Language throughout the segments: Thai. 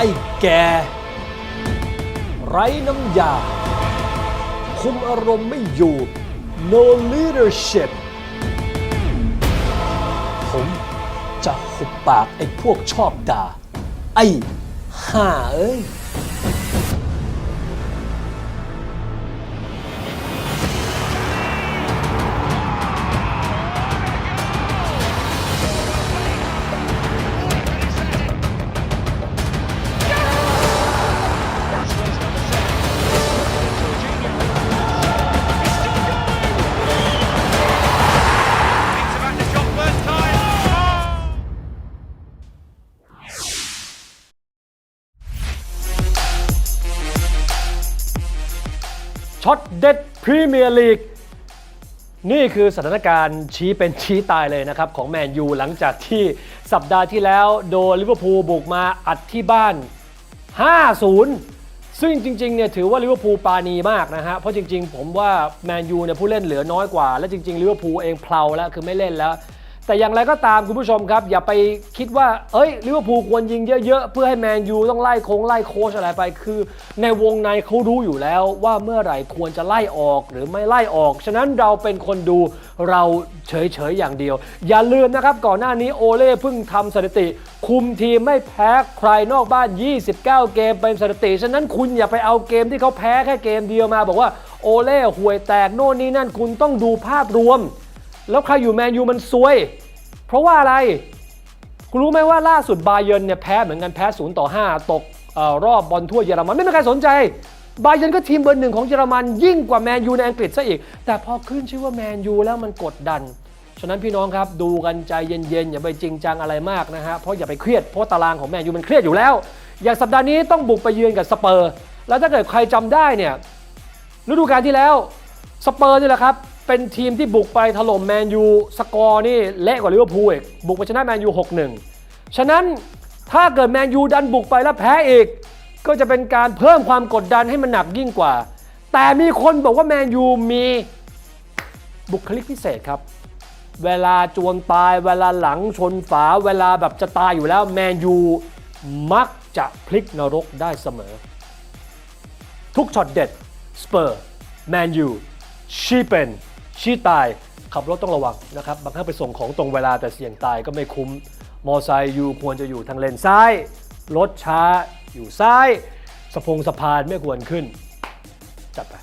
ไอ้แก ไร้น้ำยา คุมอารมณ์ไม่อยู่ no leadership ผมจะหุบปากไอ้พวกชอบด่า ไอ้ห่าเอ้ย ช็อตเด็ดพรีเมียร์ลีกนี่คือสถานการณ์ชี้เป็นชี้ตายเลยนะครับของแมนยูหลังจากที่สัปดาห์ที่แล้วโดนลิเวอร์พูลบุกมาอัดที่บ้าน 5-0 ซึ่งจริงๆเนี่ยถือว่าลิเวอร์พูลปาณีมากนะฮะเพราะจริงๆ ผมว่าแมนยูเนี่ยผู้เล่นเหลือน้อยกว่า และจริงๆลิเวอร์พูลเองเพลาแล้วคือไม่เล่นแล้ว แต่อย่างไรก็ตามคุณผู้ชมครับ อย่าไปคิดว่าเอ้ยลิเวอร์พูลควรยิงเยอะๆ เพื่อให้แมนยูต้องไล่โค้งไล่โค้ชอะไรไป คือในวงในเขารู้อยู่แล้วว่าเมื่อไหร่ควรจะไล่ออกหรือไม่ไล่ออก ฉะนั้นเราเป็นคนดูเราเฉยๆอย่างเดียว อย่าลืมนะครับก่อนหน้านี้โอเล่เพิ่งทำสถิติ คุมทีมไม่แพ้ใครนอกบ้าน 29 เกมเป็นสถิติ ฉะนั้นคุณอย่าไปเอาเกมที่เขาแพ้แค่เกมเดียวมา บอกว่าโอเล่ห่วยแตกโน่นนี่นั่นคุณต้องดูภาพรวม แล้วใครอยู่แมนยูมันซวย เพราะว่าอะไร คุณรู้ไหมว่าล่าสุดบาเยิร์นเนี่ยแพ้เหมือนกันแพ้0ต่อ5ตกออรอบบอลทั่วเยอรมัน ไม่มีใครสนใจ บาเยิร์นก็ทีมเบอร์หนึ่งของเยอรมันยิ่งกว่าแมนยูในอังกฤษซะอีก แต่พอขึ้นชื่อว่าแมนยูแล้วมันกดดัน ฉะนั้นพี่น้องครับดูกันใจเย็นๆอย่าไปจริงจังอะไรมากนะฮะเพราะอย่าไปเครียดเพราะตารางของแมนยูมันเครียดอยู่แล้ว อย่างสัปดาห์นี้ต้องบุกไปเยือนกับสเปอร์ แล้วถ้าเกิดใครจำได้เนี่ยฤดูกาลที่แล้วสเปอร์นี่แหละครับ เป็นทีมที่บุกไปถล่มแมนยูสกอร์นี่เละกว่าลิเวอร์พูลอีกบุกไปชนะแมนยู 6-1 ฉะนั้นถ้าเกิดแมนยูดันบุกไปแล้วแพ้อีก ก็จะเป็นการเพิ่มความกดดันให้มันหนักยิ่งกว่า แต่มีคนบอกว่าแมนยูมีบุคลิกพิเศษครับ เวลาจวนตายเวลาหลังชนฝา เวลาแบบจะตายอยู่แล้วแมนยูมักจะพลิกนรกได้เสมอ ทุกช็อตเด็ดสเปอร์แมนยูชีเป็น ชีตายขับรถต้องระวังนะครับบางครั้งไปส่งของตรงเวลาแต่เสี่ยงตายก็ไม่คุ้ม มอไซค์อยู่ควรจะอยู่ทางเลนซ้าย รถช้าอยู่ซ้าย สะพงสะพานไม่ควรขึ้น จัดไป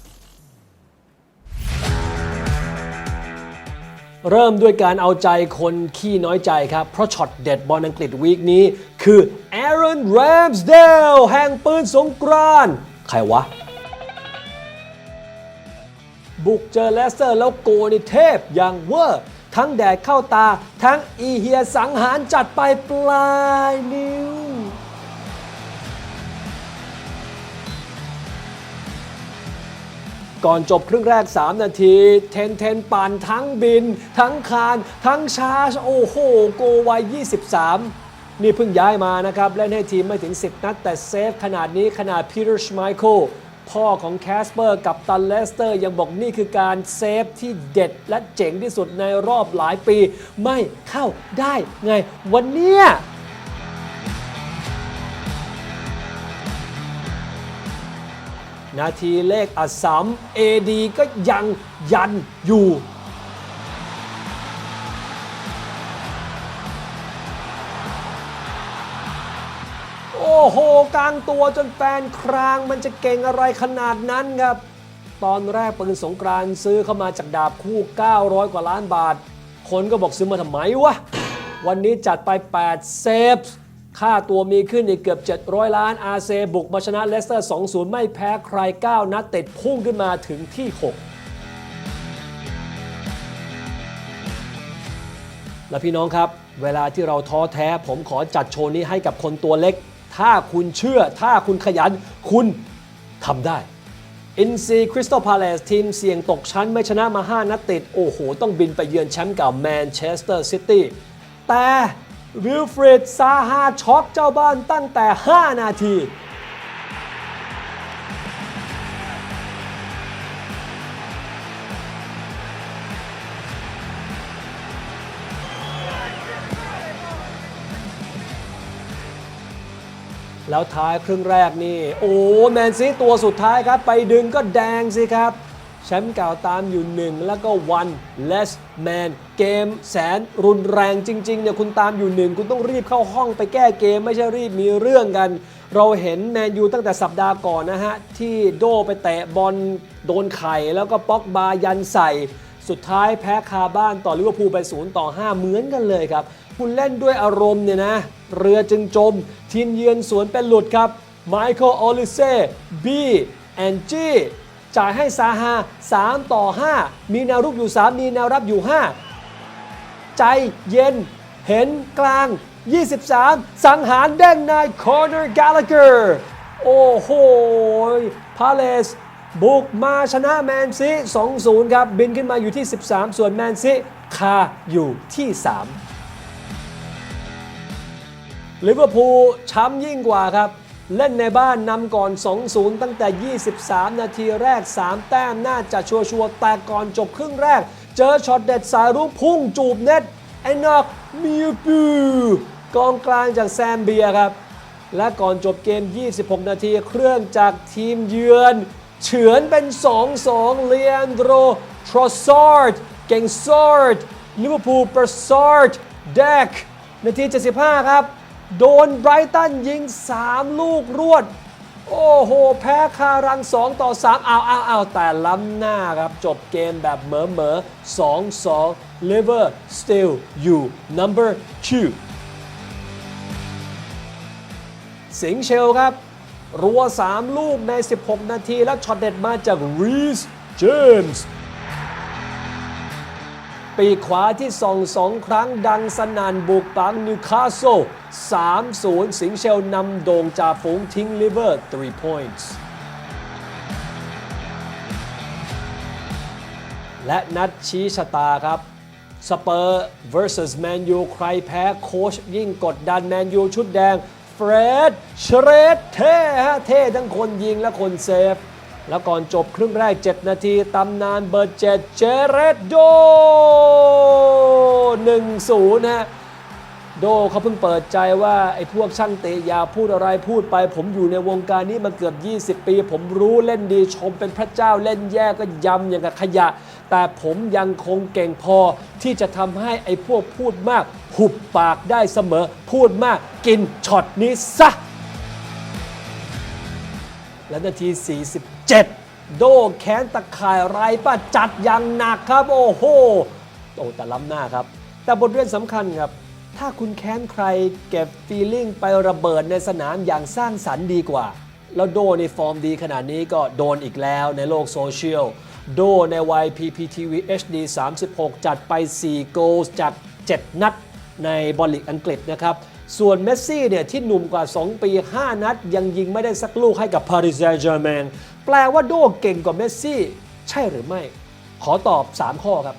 เริ่มด้วยการเอาใจคนขี้น้อยใจครับ เพราะช็อตเด็ดบอลอังกฤษวีคนี้ คือ Aaron Ramsdale แห่งปืนสงกรานใครวะ บุกเจอเลสเตอร์แล้วโกนิเทพอย่างเวอร์ ทั้งแดดเข้าตา ทั้งอีเฮียสังหารจัดไปปลายนิ้ว ก่อนจบครึ่งแรก 3 นาที เทนเทนปั่นทั้งบิน ทั้งคาน ทั้งชาร์จ โอ้โห โกไวัย 23นี่เพิ่งย้ายมานะครับ เล่นให้ทีมไม่ถึง 10 นัด แต่เซฟขนาดนี้ขนาดพีเตอร์ชไมเคิล พ่อของแคสเปอร์กับตันเลสเตอร์ ยังบอกนี่คือการเซฟที่เด็ดและเจ๋งที่สุดในรอบหลายปี ไม่เข้าได้ไงวันเนี้ยนาทีเลขอัสามเอดีก็ยังยันอยู่ โอ้โหกลางตัวจนแฟนครางมันจะเก่งอะไรขนาดนั้นครับ ตอนแรกปืนสงกรานซื้อเข้ามาจากดาบคู่ 900 กว่าล้านบาท คนก็บอกซื้อมาทำไมวะ วันนี้จัดไป 8 เซฟ ค่าตัวมีขึ้นอีกเกือบ 700 ล้านอาเซบุกมาชนะเลสเตอร์ 2-0 ไม่แพ้ใคร 9 นัดติดพุ่งขึ้นมาถึงที่ 6และพี่น้องครับ เวลาที่เราท้อแท้ผมขอจัดโชว์นี้ให้กับคนตัวเล็ก ถ้าคุณเชื่อ ถ้าคุณขยัน คุณทำได้อินซีคริสตัลพาเลสทีมเสี่ยงตกชั้นไม่ชนะมา 5 นัดติด โอ้โห ต้องบินไปเยือนแชมป์เก่าแมนเชสเตอร์ซิตี้แต่วิลฟรีดซาฮาช็อกเจ้าบ้านตั้งแต่ 5 นาที แล้วท้ายครึ่งแรกนี่ โอ้แมนซีตัวสุดท้ายครับ ไปดึงก็แดงสิครับแชมป์เก่าตามอยู่หนึ่งแล้วก็วัน less man เกมแสนรุนแรงจริงๆเนี่ยคุณตามอยู่หนึ่งคุณต้องรีบเข้าห้องไปแก้เกมไม่ใช่รีบมีเรื่องกัน เราเห็นแมนยูตั้งแต่สัปดาห์ก่อนนะฮะ ที่โดไปเตะบอลโดนไข่แล้วก็ป๊อกบายันใส่ สุดท้ายแพ้คาบ้านต่อลิเวอร์พูลไป 0 ต่อ 5 เหมือนกันเลยครับ คุณเล่นด้วยอารมณ์เนี่ยนะ เรือจึงจม ทีมเยือนสวนเป็นหลุดครับไมเคิลออลิเซ่บีแอนจีจ่ายให้ซาฮา 3 ต่อ 5 มีแนวรุกอยู่ 3 มีแนวรับอยู่ 5 ใจเย็นเห็นกลาง 23 สังหารแด้งนายคอร์เนอร์กาลเกอร์โอ้โหพาเลสบุกมาชนะแมนซี2-0 ครับ บินขึ้นมาอยู่ที่ 13 ส่วนแมนซีคาอยู่ที่ 3 ลิเวอร์พูลช้ำยิ่งกว่าครับ เล่นในบ้านนำก่อน 2-0 ตั้งแต่ 23 นาทีแรก 3 แต้มน่าจะชัวร์ๆแต่ก่อนจบครึ่งแรก เจอช็อตเด็ดสายรุกพุ่งจูบเน็ตไอ้นอกมิวปูกองกลางจากแซมเบียครับ และก่อนจบเกม 26 นาทีเครื่องจากทีมเยือนเฉือนเป็น 2-2 เลียนโดรทรอสซาร์ดเก่งซาร์ดลิเวอร์พูลประซาร์ดแดกนาที 75 ครับ โดนไบรตันยิง 3 ลูกรวด โอ้โห แพ้คารัง 2 ต่อ 3 เอาเอาเอาแต่ล้ำหน้าครับ จบเกมแบบเหมอเหมอ2 2 liver still you number two สิงเชลครับ รัว 3 ลูกใน 16 นาที แล้วช็อตเด็ดมาจากรีสเจมส์ ปีขวาที่ส่องสองครั้งดังสนันบุกปังนิวคาสเซิล3-0 สิงเชลนำโด่งจ่าฝูงทิ้งลิเวอร์ 3 points และนัดชี้ชะตาครับสเปอร์ versus แมนยูใครแพ้โค้ชยิ่งกดดันแมนยูชุดแดงเฟรดเชเรดเท่ฮะเท่ทั้งคนยิงและคนเซฟ แล้วก่อนจบครึ่งแรก 7 นาที ตำนานเบอร์เจ็ดเจเรดโด 1-0 ฮะ โดเขาเพิ่งเปิดใจว่า ไอ้พวกช่างเตะอยาพูดอะไรพูดไป ผมอยู่ในวงการนี้มาเกือบ 20 ปี ผมรู้เล่นดีชมเป็นพระเจ้าเล่นแย่ก็ยำอย่างกับขยะ แต่ผมยังคงเก่งพอที่จะทำให้ไอ้พวกพูดมาก หุบปากได้เสมอ พูดมากกินช็อตนี้ซะและนาที 7 โดแค้นตะข่ายไรป้าจัดอย่างหนักครับ โอ้โหโอ้แต่ล้ำหน้าครับ แต่บทเรียนสำคัญครับ ถ้าคุณแค้นใครเก็บฟีลลิ่งไประเบิดในสนามอย่างสร้างสรรค์ดีกว่า แล้วโดในฟอร์มดีขนาดนี้ก็โดนอีกแล้วในโลกโซเชียลโดในวัย PPTV HD 36 จัดไป 4 โกลจาก 7 นัดในบอลลีกอังกฤษนะครับ ส่วนเมสซี่เนี่ยที่หนุ่มกว่า 2 ปี 5 นัด ยังยิงไม่ได้สักลูกให้กับปารีส แปลว่าโดเก่งกว่าเมสซี่ ใช่หรือไม่ ขอตอบ 3 ข้อครับ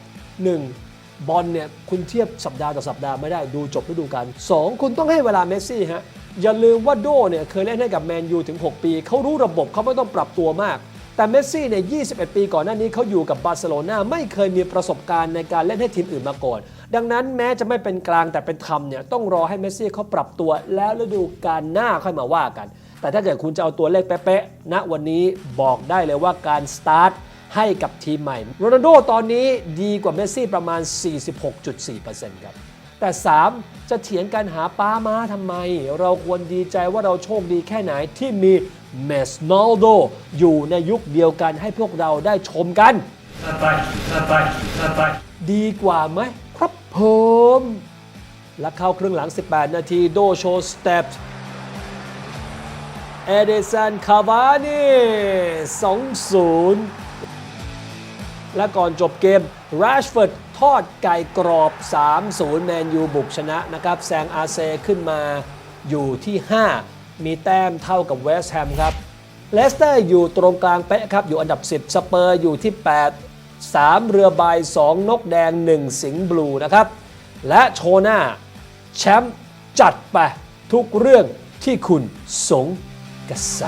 1. บอลเนี่ยคุณเทียบสัปดาห์ต่อสัปดาห์ไม่ได้ดูจบฤดูกาล 2 คุณต้องให้เวลาเมสซี่ฮะอย่าลืมว่าโดเนี่ยเคยเล่นให้กับแมนยูถึง 6 ปี เขารู้ระบบเขาไม่ต้องปรับตัวมาก แต่เมสซี่เนี่ย 21 ปีก่อนหน้านี้เขาอยู่กับบาร์เซโลนาไม่เคยมีประสบการณ์ในการเล่นให้ทีมอื่นมาก่อน ดังนั้นแม้จะไม่เป็นกลางแต่เป็นธรรมเนี่ยต้องรอให้เมสซี่เขาปรับตัวแล้วฤดูกาลหน้าค่อยมาว่ากัน แต่ถ้าเกิดคุณจะเอาตัวเลขเป๊ะๆณวันนี้บอกได้เลยว่าการสตาร์ทให้กับทีมใหม่โรนัลโดตอนนี้ดีกว่าเมสซี่ประมาณ 46.4%ครับ แต่ 3 จะเถียงกันหาป้ามาทำไม เราควรดีใจว่าเราโชคดีแค่ไหนที่มีเมสโนลโดอยู่ในยุคเดียวกันให้พวกเราได้ชมกัน ดีกว่าไหมครับผม และเข้าครึ่งหลัง 18 นาทีโดโชสเต็ป เอเดสันคาวานี2-0 และก่อนจบเกม Rashford ทอดไก่กรอบ 3-0 แมนยูบุกชนะนะครับแซงอาเซขึ้นมาอยู่ที่ 5 มีแต้มเท่ากับเวสต์แฮมครับเลสเตอร์อยู่ตรงกลางเป๊ะครับ อยู่อันดับ 10 สเปอร์อยู่ที่ 8 3 เรือใบ 2 นกแดง 1 สิงห์บลูนะครับ และโชน่า แชมป์จัดไปทุกเรื่องที่คุณสง กระใส